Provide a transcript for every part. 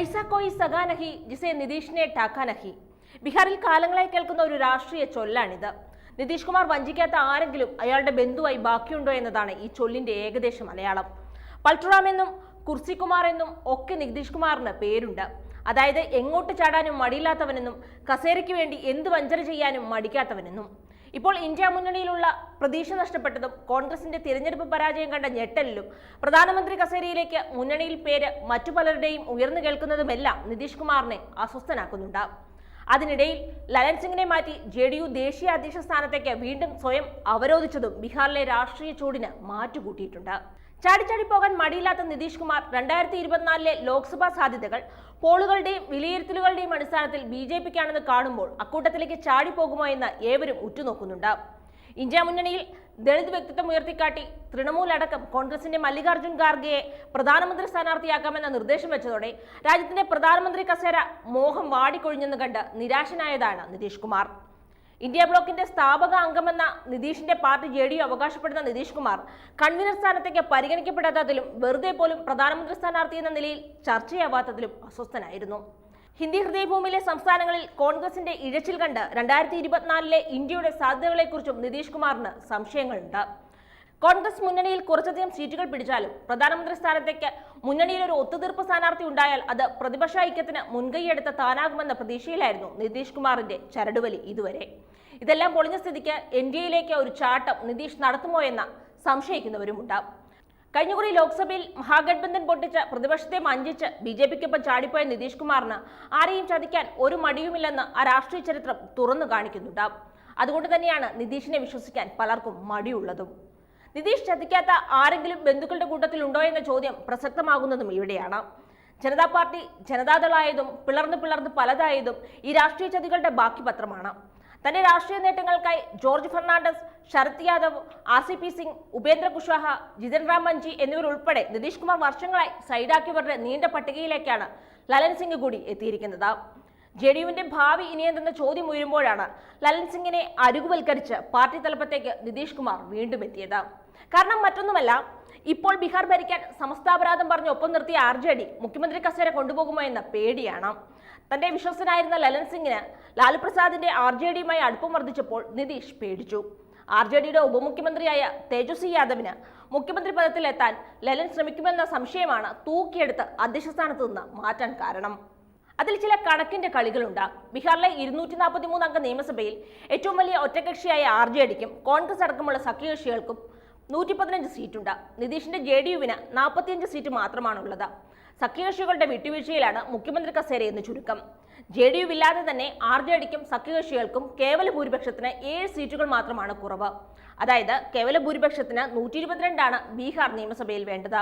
ഐസാ കോയി സഗാ നഹി ജിസെ നിതീഷിനെ ടാക്കാ നഹി ബീഹാറിൽ കാലങ്ങളായി കേൾക്കുന്ന ഒരു രാഷ്ട്രീയ ചൊല്ലാണിത്. നിതീഷ് കുമാർ വഞ്ചിക്കാത്ത ആരെങ്കിലും അയാളുടെ ബന്ധുവായി ബാക്കിയുണ്ടോ എന്നതാണ് ഈ ചൊല്ലിന്റെ ഏകദേശം മലയാളം. പൾട്ടുറാം എന്നും കുർസികുമാർ എന്നും ഒക്കെ നിതീഷ് കുമാറിന് പേരുണ്ട്. അതായത് എങ്ങോട്ട് ചാടാനും മടിയില്ലാത്തവനെന്നും കസേരയ്ക്ക് വേണ്ടി എന്ത് വഞ്ചന ചെയ്യാനും മടിക്കാത്തവനെന്നും. ഇപ്പോൾ ഇന്ത്യ മുന്നണിയിലുള്ള പ്രതീക്ഷ നഷ്ടപ്പെട്ടതും കോൺഗ്രസിന്റെ തിരഞ്ഞെടുപ്പ് പരാജയം കണ്ട ഞെട്ടലിലും പ്രധാനമന്ത്രി കസേരയിലേക്ക് മുന്നണിയിൽ പേര് മറ്റു പലരുടെയും ഉയർന്നു കേൾക്കുന്നതുമെല്ലാം നിതീഷ് കുമാറിനെ അസ്വസ്ഥനാക്കുന്നുണ്ട് അതിനിടയിൽ ലലൻ സിംഗിനെ മാറ്റി ജെ ഡി യു ദേശീയ അധ്യക്ഷ സ്ഥാനത്തേക്ക് വീണ്ടും സ്വയം അവരോധിച്ചതും ബീഹാറിലെ രാഷ്ട്രീയ ചൂടിന് മാറ്റുകൂട്ടിയിട്ടുണ്ട്. ചാടിച്ചാടി പോകാൻ മടിയില്ലാത്ത നിതീഷ് കുമാർ രണ്ടായിരത്തി ഇരുപത്തിനാലിലെ ലോക്സഭാ സാധ്യതകൾ പോളുകളുടെയും വിലയിരുത്തലുകളുടെയും അടിസ്ഥാനത്തിൽ ബി ജെ പിക്കാണെന്ന് കാണുമ്പോൾ അക്കൂട്ടത്തിലേക്ക് ചാടിപ്പോകുമോ എന്ന് ഏവരും ഉറ്റുനോക്കുന്നുണ്ട്. ഇന്ത്യ മുന്നണിയിൽ ദളിത് വ്യക്തിത്വം ഉയർത്തിക്കാട്ടി തൃണമൂൽ അടക്കം കോൺഗ്രസിന്റെ മല്ലികാർജുൻ ഖാർഗെയെ പ്രധാനമന്ത്രി സ്ഥാനാർത്ഥിയാക്കാമെന്ന നിർദ്ദേശം വെച്ചതോടെ രാജ്യത്തിന്റെ പ്രധാനമന്ത്രി കസേര മോഹം വാടിക്കൊഴിഞ്ഞെന്ന് കണ്ട് നിരാശനായതാണ് നിതീഷ് കുമാർ. ഇന്ത്യ ബ്ലോക്കിന്റെ സ്ഥാപക അംഗമെന്ന നിതീഷിന്റെ പാർട്ടി ജെ ഡി യു അവകാശപ്പെടുന്ന നിതീഷ് കുമാർ കൺവീനർ സ്ഥാനത്തേക്ക് പരിഗണിക്കപ്പെടാത്തതിലും വെറുതെ പോലും പ്രധാനമന്ത്രി സ്ഥാനാർത്ഥി എന്ന നിലയിൽ ചർച്ചയാവാത്തതിലും അസ്വസ്ഥനായിരുന്നു. ഹിന്ദി ഹൃദയഭൂമിയിലെ സംസ്ഥാനങ്ങളിൽ കോൺഗ്രസിന്റെ ഇഴച്ചിൽ കണ്ട് രണ്ടായിരത്തി ഇരുപത്തിനാലിലെ ഇന്ത്യയുടെ സാധ്യതകളെക്കുറിച്ചും നിതീഷ് കുമാറിന് സംശയങ്ങളുണ്ട്. കോൺഗ്രസ് മുന്നണിയിൽ കുറച്ചധികം സീറ്റുകൾ പിടിച്ചാലും പ്രധാനമന്ത്രി സ്ഥാനത്തേക്ക് മുന്നണിയിൽ ഒരു ഒത്തുതീർപ്പ് സ്ഥാനാർത്ഥി ഉണ്ടായാൽ അത് പ്രതിപക്ഷ ഐക്യത്തിന് മുൻകൈയെടുത്ത താനാകുമെന്ന പ്രതീക്ഷയിലായിരുന്നു നിതീഷ് കുമാറിന്റെ ചരടുവലി ഇതുവരെ. ഇതെല്ലാം പൊളിഞ്ഞ സ്ഥിതിക്ക് എൻ ഡി എയിലേക്ക് ഒരു ചാട്ടം നിതീഷ് നടത്തുമോ എന്ന കഴിഞ്ഞ കുറി ലോക്സഭയിൽ മഹാഗഡ്ബന്ധൻ പൊട്ടിച്ച് പ്രതിപക്ഷത്തെ മഞ്ചിച്ച് ബി ജെ പിക്കൊപ്പം ചാടിപ്പോയ നിതീഷ് കുമാറിന് ആരെയും ചതിക്കാൻ ഒരു മടിയുമില്ലെന്ന് ആ രാഷ്ട്രീയ ചരിത്രം തുറന്നു കാണിക്കുന്നുണ്ടാവും. അതുകൊണ്ട് തന്നെയാണ് നിതീഷിനെ വിശ്വസിക്കാൻ പലർക്കും മടിയുള്ളതും. നിതീഷ് ചതിക്കാത്ത ആരെങ്കിലും ബന്ധുക്കളുടെ കൂട്ടത്തിൽ ഉണ്ടോ എന്ന ചോദ്യം പ്രസക്തമാകുന്നതും ഇവിടെയാണ്. ജനതാ പാർട്ടി ജനതാദളായതും പിളർന്ന് പിളർന്ന് പലതായതും ഈ രാഷ്ട്രീയ ചതികളുടെ ബാക്കി പത്രമാണ്. തന്റെ രാഷ്ട്രീയ നേട്ടങ്ങൾക്കായി George Fernandes Sharad Yadav R C P Singh Upendra Kushwaha Jitan Ram Manjhi എന്നിവരുൾപ്പെടെ നിതീഷ് കുമാർ വർഷങ്ങളായി സൈഡാക്കിയവരുടെ നീണ്ട പട്ടികയിലേക്കാണ് ലലൻ സിംഗ് കൂടി എത്തിയിരിക്കുന്നത്. ജെ ഡി യുവിന്റെ ഭാവി ഇനിയെന്തെന്ന ചോദ്യം ഉയരുമ്പോഴാണ് ലലൻ സിംഗിനെ അരുകുവൽക്കരിച്ച് പാർട്ടി തലപ്പത്തേക്ക് നിതീഷ് കുമാർ വീണ്ടും എത്തിയത്. കാരണം മറ്റൊന്നുമല്ല ഇപ്പോൾ ബീഹാർ ഭരിക്കാൻ സമസ്താപരാധം പറഞ്ഞ് ഒപ്പം നിർത്തിയ ആർ ജെ ഡി മുഖ്യമന്ത്രി കസേര കൊണ്ടുപോകുമോ എന്ന പേടിയാണ്. തന്റെ വിശ്വസനായിരുന്ന ലലൻ സിംഗിന് ലാലു പ്രസാദിന്റെ ആർ ജെ ഡിയുമായി അടുപ്പം വർദ്ധിച്ചപ്പോൾ നിതീഷ് പേടിച്ചു. ആർ ജെ ഡിയുടെ ഉപമുഖ്യമന്ത്രിയായ തേജസ്വി യാദവിന് മുഖ്യമന്ത്രി പദത്തിലെത്താൻ ലലൻ ശ്രമിക്കുമെന്ന സംശയമാണ് തൂക്കിയെടുത്ത് അധ്യക്ഷ സ്ഥാനത്ത് നിന്ന് മാറ്റാൻ കാരണം. അതിൽ ചില കണക്കിന്റെ കളികളുണ്ട്. ബീഹാറിലെ ഇരുന്നൂറ്റി നാൽപ്പത്തി മൂന്ന് അംഗ നിയമസഭയിൽ ഏറ്റവും വലിയ ഒറ്റകക്ഷിയായ ആർ ജെ ഡിക്കും കോൺഗ്രസ് അടക്കമുള്ള സഖ്യകക്ഷികൾക്കും നൂറ്റി പതിനഞ്ച് സീറ്റുണ്ട്. നിതീഷിന്റെ ജെ ഡി യുവിന് നാൽപ്പത്തിയഞ്ച് സീറ്റ് മാത്രമാണുള്ളത്. സഖ്യകക്ഷികളുടെ വിട്ടുവീഴ്ചയിലാണ് മുഖ്യമന്ത്രി കസേര എന്ന് ചുരുക്കം. ജെ ഡി യു ഇല്ലാതെ തന്നെ ആർ ജെ ഡിക്കും സഖ്യകക്ഷികൾക്കും കേവല ഭൂരിപക്ഷത്തിന് ഏഴ് സീറ്റുകൾ മാത്രമാണ് കുറവ്. അതായത് കേവല ഭൂരിപക്ഷത്തിന് നൂറ്റി ഇരുപത്തിരണ്ടാണ് ബീഹാർ നിയമസഭയിൽ വേണ്ടത്.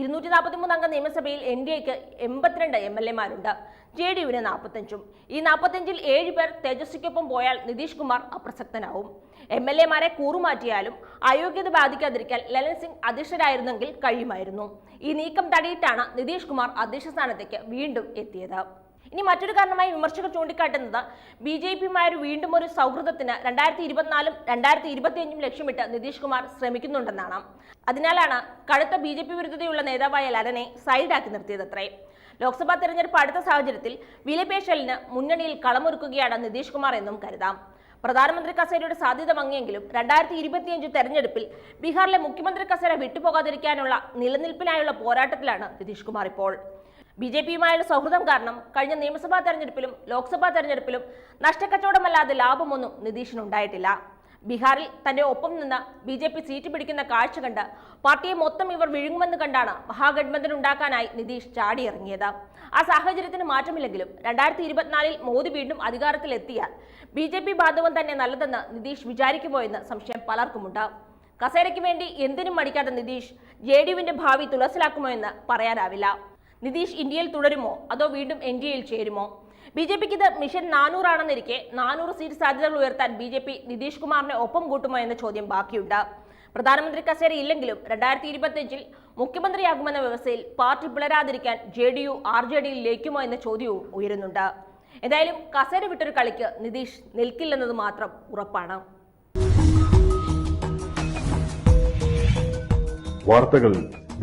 ഇരുന്നൂറ്റി നാൽപ്പത്തി മൂന്ന് അംഗ നിയമസഭയിൽ എൻ ഡി എക്ക് എൺപത്തിരണ്ട് എം എൽ എമാരുണ്ട്. ജെ ഡി യുവിന് നാൽപ്പത്തഞ്ചും ഈ നാൽപ്പത്തഞ്ചിൽ ഏഴ് പേർ തേജസ്വിക്കൊപ്പം പോയാൽ നിതീഷ് കുമാർ അപ്രസക്തനാവും. എം എൽ എമാരെ കൂറുമാറ്റിയാലും അയോഗ്യത ബാധിക്കാതിരിക്കാൻ ലലൻ സിംഗ് അധ്യക്ഷരായിരുന്നെങ്കിൽ കഴിയുമായിരുന്നു. ഈ നീക്കം തടിയിട്ടാണ് നിതീഷ് കുമാർ അധ്യക്ഷ സ്ഥാനത്തേക്ക് വീണ്ടും എത്തിയത്. ഇനി മറ്റൊരു കാരണമായി വിമർശകർ ചൂണ്ടിക്കാട്ടുന്നത് ബി ജെ പിയുമായൊരു വീണ്ടും ഒരു സൗഹൃദത്തിന് രണ്ടായിരത്തി ഇരുപത്തിനാലും രണ്ടായിരത്തി ഇരുപത്തിയഞ്ചും ലക്ഷ്യമിട്ട് നിതീഷ് കുമാർ ശ്രമിക്കുന്നുണ്ടെന്നാണ്. അതിനാലാണ് കടുത്ത ബി ജെ പി വിരുദ്ധതയുള്ള നേതാവായ ലലനെ സൈഡാക്കി നിർത്തിയതത്രേ. ലോക്സഭാ തെരഞ്ഞെടുപ്പ് അടുത്ത സാഹചര്യത്തിൽ വിലപേശലിന് മുന്നണിയിൽ കളമൊരുക്കുകയാണ് നിതീഷ് കുമാർ എന്നും കരുതാം. പ്രധാനമന്ത്രി കസേരയുടെ സാധ്യത മങ്ങിയെങ്കിലും രണ്ടായിരത്തി ഇരുപത്തിയഞ്ച് തെരഞ്ഞെടുപ്പിൽ ബീഹാറിലെ മുഖ്യമന്ത്രി കസേര വിട്ടുപോകാതിരിക്കാനുള്ള നിലനിൽപ്പിനായുള്ള പോരാട്ടത്തിലാണ് നിതീഷ് കുമാർ ഇപ്പോൾ. ബി ജെ പിയുമായുള്ള സൗഹൃദം കാരണം കഴിഞ്ഞ നിയമസഭാ തെരഞ്ഞെടുപ്പിലും ലോക്സഭാ തെരഞ്ഞെടുപ്പിലും നഷ്ടക്കച്ചവടമല്ലാതെ ലാഭമൊന്നും നിതീഷിനുണ്ടായിട്ടില്ല. ബീഹാറിൽ തന്റെ ഒപ്പം നിന്ന് ബി ജെ പി സീറ്റ് പിടിക്കുന്ന കാഴ്ച കണ്ട് പാർട്ടിയെ മൊത്തം ഇവർ വിഴുങ്ങുമെന്ന് കണ്ടാണ് മഹാഗഡ്ബന്ധൻ ഉണ്ടാക്കാനായി നിതീഷ് ചാടിയിറങ്ങിയത്. ആ സാഹചര്യത്തിന് മാറ്റമില്ലെങ്കിലും രണ്ടായിരത്തി ഇരുപത്തിനാലിൽ മോദി വീണ്ടും അധികാരത്തിലെത്തിയാൽ ബി ജെ പി ബാന്ധവം തന്നെ നല്ലതെന്ന് നിതീഷ് വിചാരിക്കുമോ എന്ന് സംശയം പലർക്കുമുണ്ട്. കസേരയ്ക്ക് വേണ്ടി എന്തിനും മടിക്കാത്ത നിതീഷ് ജെ ഡി യുവിന്റെ ഭാവി തുളസിലാക്കുമോ എന്ന് പറയാനാവില്ല. നിതീഷ് ഇന്ത്യയിൽ തുടരുമോ? അതോ വീണ്ടും എൻ ഡി എയിൽ ചേരുമോ? ബി ജെ പിക്ക് ഇത് മിഷൻ നാനൂറാണെന്നിരിക്കെ നാനൂറ് സീറ്റ് സാധ്യതകൾ ഉയർത്താൻ ബി ജെ പി നിതീഷ് കുമാറിനെ ഒപ്പം കൂട്ടുമോ എന്ന ചോദ്യം ബാക്കിയുണ്ട്. പ്രധാനമന്ത്രി കസേര ഇല്ലെങ്കിലും രണ്ടായിരത്തി ഇരുപത്തിയഞ്ചിൽ മുഖ്യമന്ത്രിയാകുമെന്ന വ്യവസ്ഥയിൽ party പിളരാതിരിക്കാൻ J D U R J ഡിയിൽ ലയിക്കുമോ എന്ന ചോദ്യവും ഉയരുന്നുണ്ട്. എന്തായാലും കസേര വിട്ടൊരു കളിക്ക് നിതീഷ് നിൽക്കില്ലെന്നത് മാത്രം ഉറപ്പാണ്. വാർത്തകൾ